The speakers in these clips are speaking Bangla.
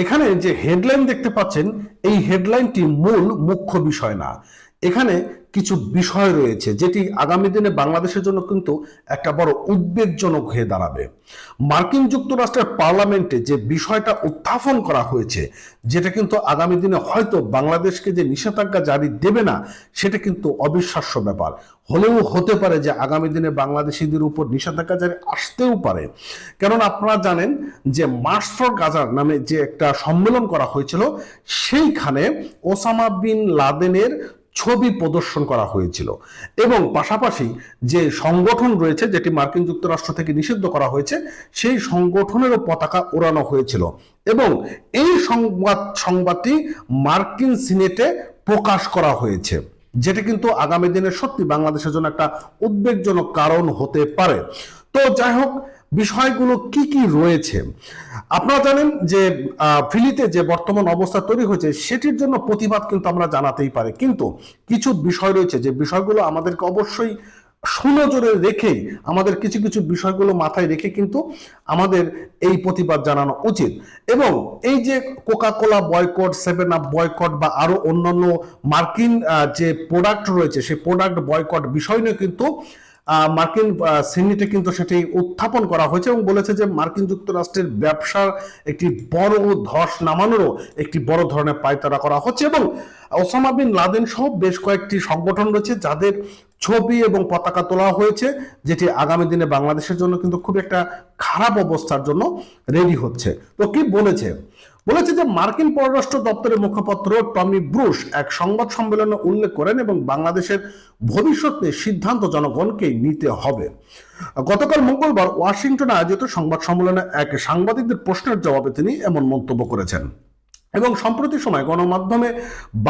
এখানে যে হেডলাইন দেখতে পাচ্ছেন এই হেডলাইনটি মূল মুখ্য বিষয় না। এখানে কিছু বিষয় রয়েছে যেটি আগামী দিনে বাংলাদেশের জন্য কিন্তু একটা বড় উদ্বেগজনক হয়ে দাঁড়াবে। মার্কিন যুক্তরাষ্ট্রের পার্লামেন্টে যে বিষয়টা উত্থাপন করা হয়েছে, যেটা কিন্তু আগামী দিনে হয়তো বাংলাদেশকে যে নিষেধাজ্ঞা জারি দেবে না, সেটা কিন্তু অবিশ্বাস্য ব্যাপার। হলেও হতে পারে যে আগামী দিনে বাংলাদেশিদের উপর নিষেধাজ্ঞা জারি আসতেও পারে। কেননা আপনারা জানেন যে ফর গাজার নামে যে একটা সম্মেলন করা হয়েছিল, সেইখানে ওসামা বিন লাদেনের ছবি প্রদর্শন করা হয়েছিল। এবং পাশাপাশি যে সংগঠন রয়েছে, যেটি মার্কিন যুক্তরাষ্ট্র থেকে নিষিদ্ধ করা হয়েছে, সেই সংগঠনেরও পতাকা ওড়ানো হয়েছিল। এবং এই সংবাদ, সংবাদটি মার্কিন সিনেটে প্রকাশ করা হয়েছে, যেটা কিন্তু আগামী দিনে সত্যি বাংলাদেশের জন্য একটা উদ্বেগজনক কারণ হতে পারে। তো যাই হোক বিষয়গুলো কি কি রয়েছে? আপনারা জানেন যে ফিলিতে যে বর্তমান অবস্থা তৈরি হয়েছে, সেটির জন্য প্রতিবাদ কিন্তু আমরা জানাতেই পারি। কিন্তু কিছু বিষয় রয়েছে, যে বিষয়গুলো আমাদেরকে অবশ্যই সুনজরে রেখেই, আমাদের কিছু কিছু বিষয়গুলো মাথায় রেখে কিন্তু আমাদের এই প্রতিবাদ জানানো উচিত। এবং এই যে Coca Cola boycott, Seven Up boycott বা আরও অন্যান্য মার্কিন যে প্রোডাক্ট রয়েছে সেই প্রোডাক্ট বয়কট বিষয় নিয়ে কিন্তু মার্কিন সিনেটে কিন্তু সেটি উত্থাপন করা হয়েছে এবং বলেছে যে মার্কিন যুক্তরাষ্ট্রের ব্যবসার একটি বড় ধস নামানোরও একটি বড় ধরনের পায়তারা করা হচ্ছে এবং ওসামা বিন লাদেন সহ বেশ কয়েকটি সংগঠন রয়েছে যাদের ছবি এবং পতাকা তোলা হয়েছে, যেটি আগামী দিনে বাংলাদেশের জন্য কিন্তু খুব একটা খারাপ অবস্থার জন্য রেডি হচ্ছে। তো কি বলেছে? বলেছে যে মার্কিন পররাষ্ট্র দপ্তরের মুখপাত্র টমি ব্রুশ এক সংবাদ সম্মেলনে উল্লেখ করেন এবং বাংলাদেশের ভবিষ্যৎ নিয়ে সিদ্ধান্ত জনগণকে নিতে হবে। গতকাল মঙ্গলবার ওয়াশিংটনে আয়োজিত সংবাদ সম্মেলনে এক সাংবাদিকদের প্রশ্নের জবাবে তিনি এমন মন্তব্য করেছেন। এবং সম্প্রতি সময় গণমাধ্যমে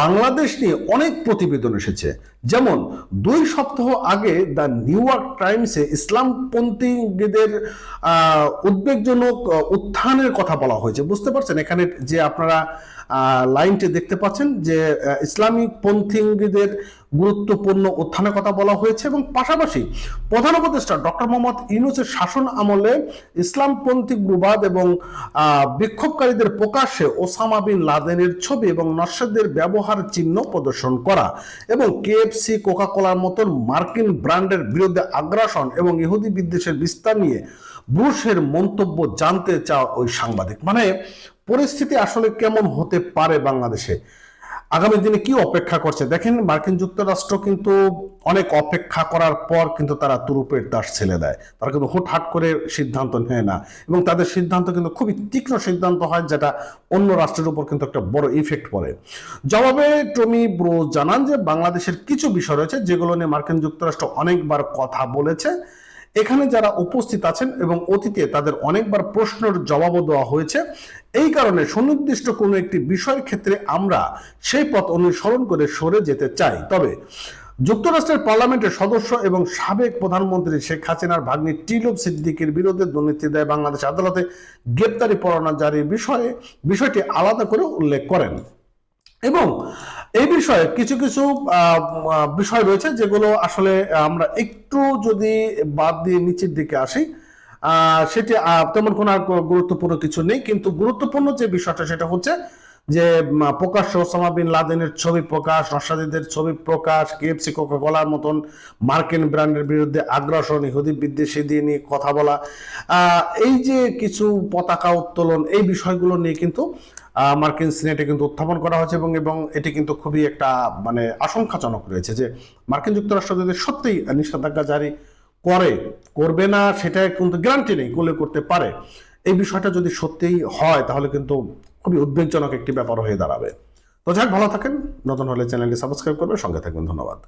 বাংলাদেশ নিয়ে অনেক প্রতিবেদন এসেছে। যেমন, দুই সপ্তাহ আগে দ্য নিউ ইয়র্ক টাইমসে ইসলামপন্থীদের উদ্বেগজনক উত্থানের কথা বলা হয়েছে। বুঝতে পারছেন? এখানে যে আপনারা লাইনটি দেখতে পাচ্ছেন যে ইসলামিক পন্থীদের গুরুত্বপূর্ণ উত্থানের কথা বলা হয়েছে এবং পাশাপাশি প্রধান উপদেষ্টা ডক্টর মোহাম্মদ ইউনুসের শাসন আমলে ইসলামপন্থী গ্রুবাদ এবং বিক্ষোভকারীদের প্রকাশ্যে ওসামা বিন লাদেনের ছবি এবং নস্যদের ব্যবহার চিহ্ন প্রদর্শন করা এবং কেএফসি কোকাকোলার মতন মার্কিন ব্র্যান্ডের বিরুদ্ধে আগ্রাসন এবং ইহুদি বিদ্বেষের বিস্তার নিয়ে বুশের মন্তব্য জানতে চাওয়া ওই সাংবাদিক। মানে পরিস্থিতি আসলে কেমন হতে পারে বাংলাদেশে? আগামী দিনে কি অপেক্ষা করছে? দেখেন, মার্কিন যুক্তরাষ্ট্র কিন্তু অনেক অপেক্ষা করার পর কিন্তু তারা তুরুপের দাস ছেলে দেয়। তারা কিন্তু হুটহাট করে সিদ্ধান্ত নেয় না। এবং তাদের সিদ্ধান্ত কিন্তু খুবই তীক্ষ্ণ সিদ্ধান্ত হয়, যেটা অন্য রাষ্ট্রের উপর কিন্তু একটা বড় ইফেক্ট পড়ে। জবাবে টমি ব্রো জানান যে, বাংলাদেশের কিছু বিষয় রয়েছে যেগুলো নিয়ে মার্কিন যুক্তরাষ্ট্র অনেকবার কথা বলেছে। এখানে যারা উপস্থিত আছেন এবং অতীতে তাদের অনেকবার প্রশ্নের জবাবও দেওয়া হয়েছে, এই কারণে সুনির্দিষ্ট কোনো একটি বিষয়ের ক্ষেত্রে আমরা সেই পথ অনুসরণ করে সরে যেতে চাই। তবে যুক্তরাষ্ট্রের পার্লামেন্টের সদস্য এবং সাবেক প্রধানমন্ত্রী শেখ হাসিনার ভাগ্নি টিলুপ সিদ্দিকের বিরুদ্ধে দুর্নীতি দেয় বাংলাদেশ আদালতে গ্রেপ্তারি পরোয়ানা জারির বিষয়ে বিষয়টি আলাদা করে উল্লেখ করেন। এবং এই বিষয়ে কিছু কিছু বিষয় রয়েছে যেগুলো আসলে আমরা একটু যদি বাদ দিয়ে নিচের দিকে আসি সেটি তেমন কোনো আর গুরুত্বপূর্ণ কিছু নেই। কিন্তু গুরুত্বপূর্ণ যে বিষয়টা সেটা হচ্ছে যে প্রকাশ্য ওসামা বিন লাদেনের ছবি প্রকাশ নসাদিদের ছবি প্রকাশ কেএফসি কোকা কোলার মতন, মার্কিন ব্র্যান্ডের বিরুদ্ধে আগ্রাসন, ইহুদি বিদ্বেষী দিয়ে নিয়ে কথা বলা এই যে কিছু পতাকা উত্তোলন, এই বিষয়গুলো নিয়ে কিন্তু মার্কিন সিনেটে কিন্তু উত্থাপন করা হয়েছে এবং এবং এটি কিন্তু খুবই একটা মানে আশঙ্কাজনক রয়েছে যে মার্কিন যুক্তরাষ্ট্র যদি সত্যিই নিষেধাজ্ঞা জারি করে, করবে না সেটা কিন্তু গ্যারান্টি নেই করলে করতে পারে। এই বিষয়টা যদি সত্যিই হয়, তাহলে কিন্তু খুবই উদ্বেগজনক একটি ব্যাপার হয়ে দাঁড়াবে। তো যাক, ভালো থাকেন। নতুন হলে চ্যানেলটি সাবস্ক্রাইব করবে সঙ্গে থাকবেন। ধন্যবাদ।